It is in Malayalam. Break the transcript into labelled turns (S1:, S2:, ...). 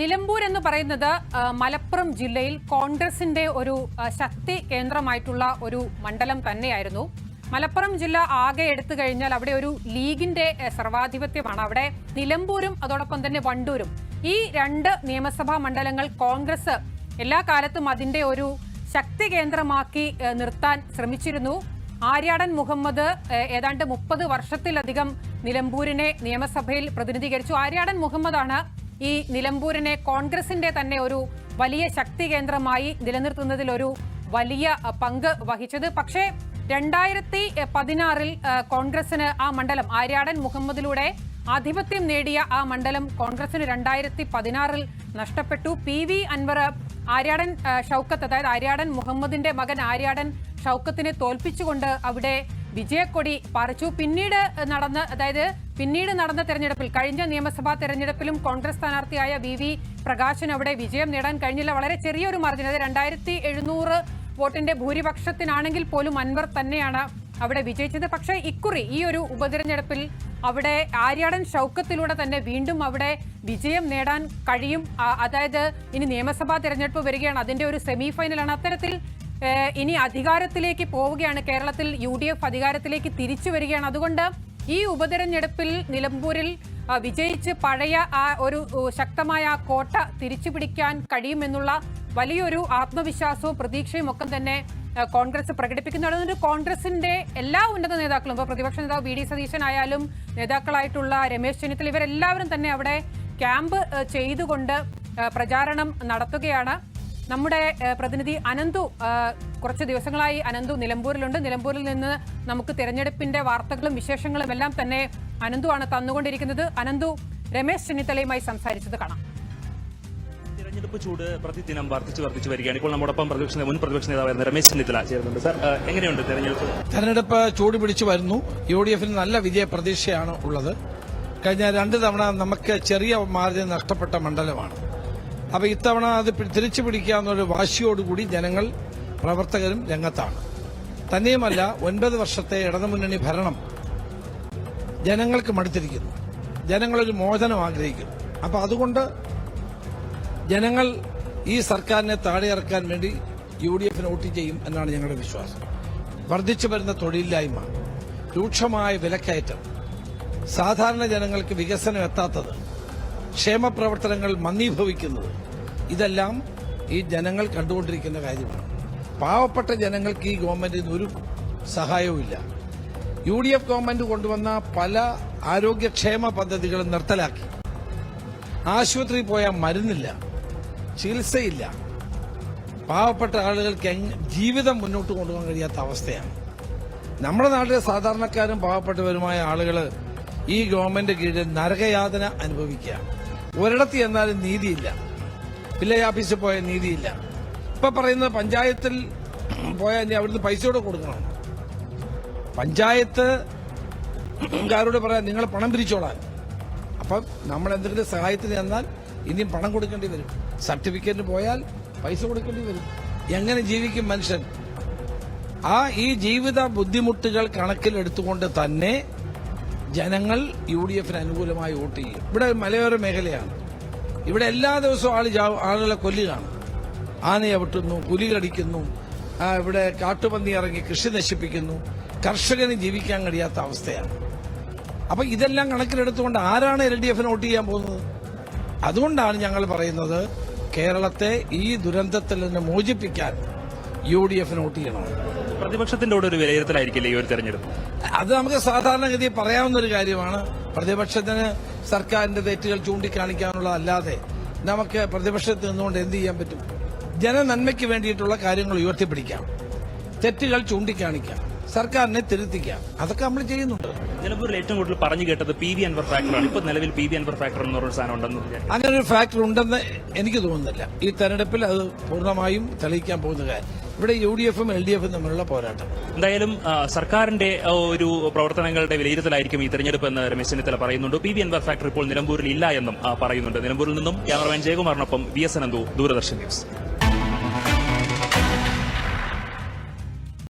S1: നിലമ്പൂർ എന്ന് പറയുന്നത് മലപ്പുറം ജില്ലയിൽ കോൺഗ്രസിന്റെ ഒരു ശക്തി കേന്ദ്രമായിട്ടുള്ള ഒരു മണ്ഡലം തന്നെയായിരുന്നു. മലപ്പുറം ജില്ല ആകെ എടുത്തു കഴിഞ്ഞാൽ അവിടെ ഒരു ലീഗിന്റെ സർവാധിപത്യമാണ്. അവിടെ നിലമ്പൂരും അതോടൊപ്പം തന്നെ വണ്ടൂരും. ഈ രണ്ട് നിയമസഭാ മണ്ഡലങ്ങൾ കോൺഗ്രസ് എല്ലാ കാലത്തും അതിന്റെ ഒരു ശക്തി കേന്ദ്രമാക്കി നിർത്താൻ ശ്രമിച്ചിരുന്നു. ആര്യാടൻ മുഹമ്മദ് ഏതാണ്ട് മുപ്പത് വർഷത്തിലധികം നിലമ്പൂരിനെ നിയമസഭയിൽ പ്രതിനിധീകരിച്ചു. ആര്യാടൻ മുഹമ്മദാണ് ഈ നിലമ്പൂരിനെ കോൺഗ്രസിന്റെ തന്നെ ഒരു വലിയ ശക്തി കേന്ദ്രമായി നിലനിർത്തുന്നതിൽ ഒരു വലിയ പങ്ക് വഹിച്ചത്. പക്ഷേ രണ്ടായിരത്തി പതിനാറിൽ കോൺഗ്രസിന് ആ മണ്ഡലം ആര്യാടൻ മുഹമ്മദിലൂടെ ആധിപത്യം നേടിയ ആ മണ്ഡലം കോൺഗ്രസിന് രണ്ടായിരത്തി പതിനാറിൽ നഷ്ടപ്പെട്ടു. പി വി അൻവർ ആര്യാടൻ ഷൗക്കത്ത് അതായത് ആര്യാടൻ മുഹമ്മദിന്റെ മകൻ ആര്യാടൻ ഷൗക്കത്തിനെ തോൽപ്പിച്ചുകൊണ്ട് അവിടെ വിജയക്കൊടി പറിച്ചു. പിന്നീട് നടന്ന അതായത് പിന്നീട് നടന്ന തെരഞ്ഞെടുപ്പിൽ കഴിഞ്ഞ നിയമസഭാ തെരഞ്ഞെടുപ്പിലും കോൺഗ്രസ് സ്ഥാനാർത്ഥിയായ വി വി പ്രകാശന് അവിടെ വിജയം നേടാൻ കഴിഞ്ഞില്ല. വളരെ ചെറിയൊരു മാർജിൻ അതായത് രണ്ടായിരത്തി എഴുന്നൂറ് വോട്ടിന്റെ ഭൂരിപക്ഷത്തിനാണെങ്കിൽ പോലും അൻവർ തന്നെയാണ് അവിടെ വിജയിച്ചത്. പക്ഷേ ഇക്കുറി ഈ ഒരു ഉപതെരഞ്ഞെടുപ്പിൽ അവിടെ ആര്യാടൻ ഷൗക്കത്തിലൂടെ തന്നെ വീണ്ടും അവിടെ വിജയം നേടാൻ കഴിയും. അതായത് ഇനി നിയമസഭാ തെരഞ്ഞെടുപ്പ് വരികയാണ്. അതിന്റെ ഒരു സെമി ഫൈനലാണ് അത്തരത്തിൽ ഇനി അധികാരത്തിലേക്ക് പോവുകയാണ്. കേരളത്തിൽ യു ഡി എഫ് അധികാരത്തിലേക്ക് തിരിച്ചു വരികയാണ്. അതുകൊണ്ട് ഈ ഉപതെരഞ്ഞെടുപ്പിൽ നിലമ്പൂരിൽ വിജയിച്ച് പഴയ ആ ഒരു ശക്തമായ ആ കോട്ട തിരിച്ചു പിടിക്കാൻ കഴിയുമെന്നുള്ള വലിയൊരു ആത്മവിശ്വാസവും പ്രതീക്ഷയും ഒക്കെ തന്നെ കോൺഗ്രസ് പ്രകടിപ്പിക്കുന്നുണ്ട് അതുകൊണ്ട് കോൺഗ്രസിന്റെ എല്ലാ ഉന്നത നേതാക്കളും ഇപ്പോൾ പ്രതിപക്ഷ നേതാവ് വി ഡി സതീശൻ ആയാലും നേതാക്കളായിട്ടുള്ള രമേശ് ചെന്നിത്തല ഇവരെല്ലാവരും തന്നെ അവിടെ ക്യാമ്പ് ചെയ്തുകൊണ്ട് പ്രചാരണം നടത്തുകയാണ്. നമ്മുടെ പ്രതിനിധി അനന്തു കുറച്ച് ദിവസങ്ങളായി അനന്തു നിലമ്പൂരിലുണ്ട്. നിലമ്പൂരിൽ നിന്ന് നമുക്ക് തിരഞ്ഞെടുപ്പിന്റെ വാർത്തകളും വിശേഷങ്ങളും എല്ലാം തന്നെ അനന്തു ആണ് തന്നുകൊണ്ടിരിക്കുന്നത്. അനന്തു രമേശ് ചെന്നിത്തലയുമായി സംസാരിച്ചത് കാണാം.
S2: തിരഞ്ഞെടുപ്പ് ചൂട് പ്രതിദിനം വർദ്ധിച്ചു വർദ്ധിച്ചു വരികയാണ്. ഇപ്പോൾ നമ്മോടൊപ്പം പ്രതിപക്ഷ മുൻ പ്രതിപക്ഷ നേതാവായിരുന്ന രമേശ് ചെന്നിത്തല ചേരുന്നുണ്ട്. സാർ എങ്ങനെയുണ്ട് തെരഞ്ഞെടുപ്പ്?
S3: തെരഞ്ഞെടുപ്പ് ചൂട് പിടിച്ചു വരുന്നു. യു ഡി എഫിന് നല്ല വിജയ പ്രതീക്ഷയാണ് ഉള്ളത്. കഴിഞ്ഞ രണ്ട് തവണ നമുക്ക് ചെറിയ മാർജിൻ നഷ്ടപ്പെട്ട മണ്ഡലമാണ്. അപ്പൊ ഇത്തവണ അത് തിരിച്ചു പിടിക്കാന്നൊരു വാശിയോടുകൂടി ജനങ്ങൾ പ്രവർത്തകരും രംഗത്താണ്. തന്നെയുമല്ല ഒൻപത് വർഷത്തെ ഇടതുമുന്നണി ഭരണം ജനങ്ങൾക്ക് മടുത്തിരിക്കുന്നു. ജനങ്ങളൊരു മോചനം ആഗ്രഹിക്കുന്നു. അപ്പൊ അതുകൊണ്ട് ജനങ്ങൾ ഈ സർക്കാരിനെ താഴെയിറക്കാൻ വേണ്ടി യു ഡി എഫിന് വോട്ട് ചെയ്യും എന്നാണ് ഞങ്ങളുടെ വിശ്വാസം. വർദ്ധിച്ചു വരുന്ന തൊഴിലില്ലായ്മ രൂക്ഷമായ വിലക്കയറ്റം സാധാരണ ജനങ്ങൾക്ക് വികസനം എത്താത്തത് ക്ഷേമ പ്രവർത്തനങ്ങൾ മന്ദീഭവിക്കുന്നത്. ഇതെല്ലാം ഈ ജനങ്ങൾ കണ്ടുകൊണ്ടിരിക്കുന്ന കാര്യമാണ്. പാവപ്പെട്ട ജനങ്ങൾക്ക് ഈ ഗവൺമെന്റിൽ ഒരു സഹായവുമില്ല. യു ഡി എഫ് ഗവൺമെന്റ് കൊണ്ടുവന്ന പല ആരോഗ്യക്ഷേമ പദ്ധതികളും നിർത്തലാക്കി. ആശുപത്രി പോയാൽ മരുന്നില്ല ചികിത്സയില്ല. പാവപ്പെട്ട ആളുകൾക്ക് ജീവിതം മുന്നോട്ട് കൊണ്ടുപോകാൻ കഴിയാത്ത അവസ്ഥയാണ്. നമ്മുടെ നാട്ടിലെ സാധാരണക്കാരും പാവപ്പെട്ടവരുമായ ആളുകൾ ഈ ഗവൺമെന്റ് കീഴിൽ നരകയാതന അനുഭവിക്കുകയാണ്. ഒരിടത്ത് ചെന്നാലും നീതിയില്ല. വില്ലേജ് ഓഫീസിൽ പോയ നീതിയില്ല. ഇപ്പൊ പറയുന്ന പഞ്ചായത്തിൽ പോയാൽ ഇനി അവിടുന്ന് കൂടെ കൊടുക്കണം. പഞ്ചായത്ത് കാരോട് പറയാം നിങ്ങൾ പണം പിരിച്ചോളാൻ. അപ്പം നമ്മൾ എന്തെങ്കിലും സഹായത്തിന് ചെന്നാൽ ഇനിയും പണം കൊടുക്കേണ്ടി വരും. സർട്ടിഫിക്കറ്റിന് പോയാൽ പൈസ കൊടുക്കേണ്ടി വരും. എങ്ങനെ ജീവിക്കും മനുഷ്യൻ? ആ ഈ ജീവിത ബുദ്ധിമുട്ടുകൾ കണക്കിലെടുത്തുകൊണ്ട് തന്നെ ജനങ്ങൾ യു ഡി എഫിന് അനുകൂലമായി വോട്ട് ചെയ്യും. ഇവിടെ മലയോര മേഖലയാണ്. ഇവിടെ എല്ലാ ദിവസവും ആൾ ആളുകളെ കൊല്ലുകയാണ് ആനയെ വെട്ടുന്നു പുലി കടിക്കുന്നു ആ, ഇവിടെ കാട്ടുപന്നി ഇറങ്ങി കൃഷി നശിപ്പിക്കുന്നു. കർഷകന് ജീവിക്കാൻ കഴിയാത്ത അവസ്ഥയാണ്. അപ്പൊ ഇതെല്ലാം കണക്കിലെടുത്തുകൊണ്ട് ആരാണ് എൽ ഡി എഫിന് വോട്ട് ചെയ്യാൻ പോകുന്നത്? അതുകൊണ്ടാണ് ഞങ്ങൾ പറയുന്നത് കേരളത്തെ ഈ ദുരന്തത്തിൽ നിന്ന് മോചിപ്പിക്കാൻ യു ഡി എഫിന് വോട്ട് ചെയ്യണം
S2: പ്രതിപക്ഷത്തിന്റെ കൂടെ ഒരു വിലയിരുത്തലായിരിക്കില്ല ഈ ഒരു തെരഞ്ഞെടുപ്പ്?
S3: അത് നമുക്ക് സാധാരണഗതി പറയാവുന്ന ഒരു കാര്യമാണ്. പ്രതിപക്ഷത്തിന് സർക്കാരിന്റെ തെറ്റുകൾ ചൂണ്ടിക്കാണിക്കാനുള്ളതല്ലാതെ നമുക്ക് പ്രതിപക്ഷത്ത് നിന്നുകൊണ്ട് എന്ത് ചെയ്യാൻ പറ്റും? ജനനന്മയ്ക്ക് വേണ്ടിയിട്ടുള്ള കാര്യങ്ങൾ ഉയർത്തിപ്പിടിക്കാം. തെറ്റുകൾ ചൂണ്ടിക്കാണിക്കാം. സർക്കാരിനെ തിരുത്തിക്കാം. അതൊക്കെ നമ്മൾ ചെയ്യുന്നുണ്ട്.
S2: നിലമ്പൂരിൽ ഏറ്റവും കൂടുതൽ പറഞ്ഞു കേട്ടത് പി വി അൻവർ ഫാക്ടറാണ്. ഇപ്പൊ നിലവിൽ പി വി അൻവർ ഫാക്ടർ എന്ന് പറഞ്ഞ സാധനം ഉണ്ടെന്ന്
S3: അങ്ങനെ ഒരു ഫാക്ടർ ഉണ്ടെന്ന് എനിക്ക് തോന്നുന്നില്ല. ഈ തെരഞ്ഞെടുപ്പിൽ അത് പൂർണമായും തെളിയിക്കാൻ പോകുന്ന കാര്യം. ഇവിടെ യു ഡി എഫും എൽ ഡി എഫും തമ്മിലുള്ള പോരാട്ടം.
S2: എന്തായാലും സർക്കാരിന്റെ ഒരു പ്രവർത്തനങ്ങളുടെ വിലയിരുത്തലായിരിക്കും ഈ തെരഞ്ഞെടുപ്പ് എന്ന് രമേശ് ചെന്നിത്തല പറയുന്നുണ്ട്. പി വി എൻവർ ഫാക്ടർ ഇപ്പോൾ നിലമ്പൂരിൽ ഇല്ല എന്നും പറയുന്നുണ്ട്. നിലമ്പൂരിൽ നിന്നും cameraman ജയകുമാറിനൊപ്പം V S Ananthu Doordarshan news.